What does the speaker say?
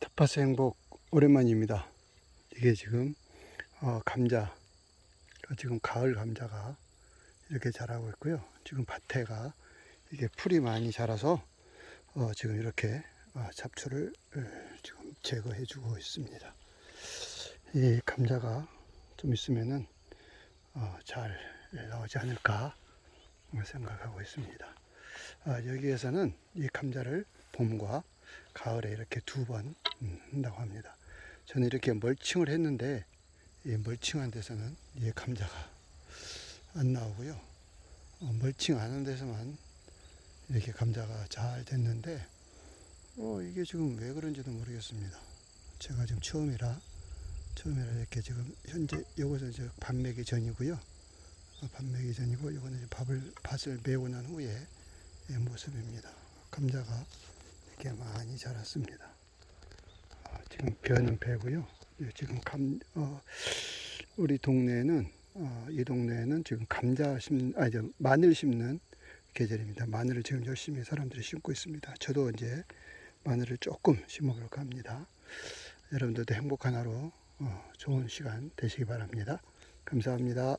텃밭의 행복 오랜만입니다. 이게 지금 어, 감자, 어, 지금 가을 감자가 이렇게 자라고 있고요. 지금 밭에가 이게 풀이 많이 자라서 어, 지금 이렇게 어, 잡초를 에, 지금 제거해 주고 있습니다. 이 감자가 좀 있으면은 어, 잘 나오지 않을까 생각하고 있습니다. 아, 여기에서는 이 감자를 봄과 가을에 이렇게 두 번 한다고 합니다. 저는 이렇게 멀칭을 했는데 이 멀칭한 데서는 이 감자가 안 나오고요. 어, 멀칭 안 한 데서만 이렇게 감자가 잘 됐는데 어, 이게 지금 왜 그런지도 모르겠습니다. 제가 지금 처음이라 처음이라 이렇게 지금 현재 요것은 이제 밥 매기 전이고요. 어, 밥 매기 전이고 요거는 밥을 밭을 메고 난 후에 의 모습입니다. 감자가 이렇게 많이 자랐습니다. 어, 지금 벼는 배고요. 예, 지금 감 어, 우리 동네에는 어, 이 동네에는 지금 감자 심 아니 저 마늘 심는 계절입니다. 마늘을 지금 열심히 사람들이 심고 있습니다. 저도 이제 마늘을 조금 심어볼까 합니다. 여러분들도 행복한 하루, 어, 좋은 시간 되시기 바랍니다. 감사합니다.